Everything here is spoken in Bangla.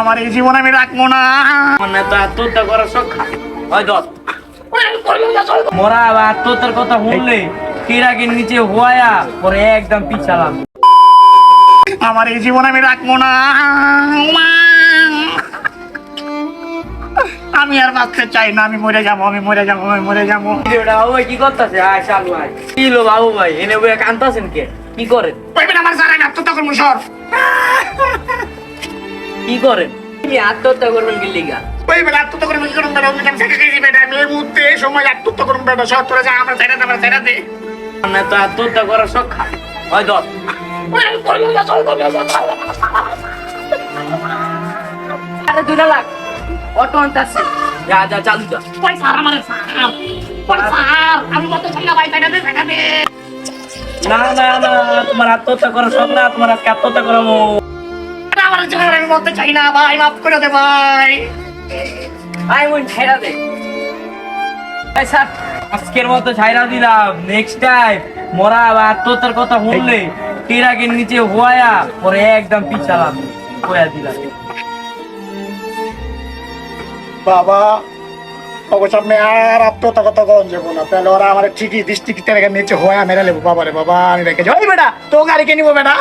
আমার এই জীবন আমি রাখব না। মানে তো আত্মহত্যা করার শখ হয় দশ মোরা আত্মহত্যার কথা শুনলে নিচে পরে একদম পিছালাম। আমার এই জীবন আমি রাখব না। আমি আর বাঁচতে চাই না আমি মরে যাব আমি মরে যাব আমি মরে যাব। বাবু ভাই কি করতেছে? আয় ভাই। কি লো বাবু ভাই? এনে বইয়া কান্তাছেন কে? কি করেন? আমার জানাই না আত্মহত্যা করব সর। কি করেন? তুমি আত্মহত্যা করবেন কি লিগা? আত্মহত্যা করব কি করুন বেটা আমি ছেড়ে দিয়েছি বেটা। আমি এই মুহূর্তে এই সময় আত্মহত্যা করুন বেটা। সর যা আমরা ছেড়ে আমরা ছেড়ে দে। মানে তো আত্মহত্যা করার শখ হয় দশ আরে দুটা লাখ। অটো আনতাছে যা যা চালু যা পয়সা আমার সার পয়সা আমি কত ছেড়ে ভাই ছেড়ে দে ছেড়ে দে। না না না তোমার আত্মহত্যা করার শখ না তোমার আজকে আত্মহত্যা করাবো। আমার জীবন আমি বলতে চাই না ভাই মাফ করে দে ভাই। আই ছাইরা দে। এই স্যার আজকের মতো ছাইরা দিলাম। নেক্সট টাইম মরা বা আত্মহত্যার কথা শুনলে টিরাকের নিচে পরে একদম পিছালাম। হইয়া দিলাম। বাবা আপনি আর কথা কন যাব না। তাহলে ওরা আমার ঠিকই দৃষ্টি নিচে হয়ে মেরে লেবো বাবারে বাবা আমি রেখে যাই বেটা তো গাড়িকে নিবো বেটা?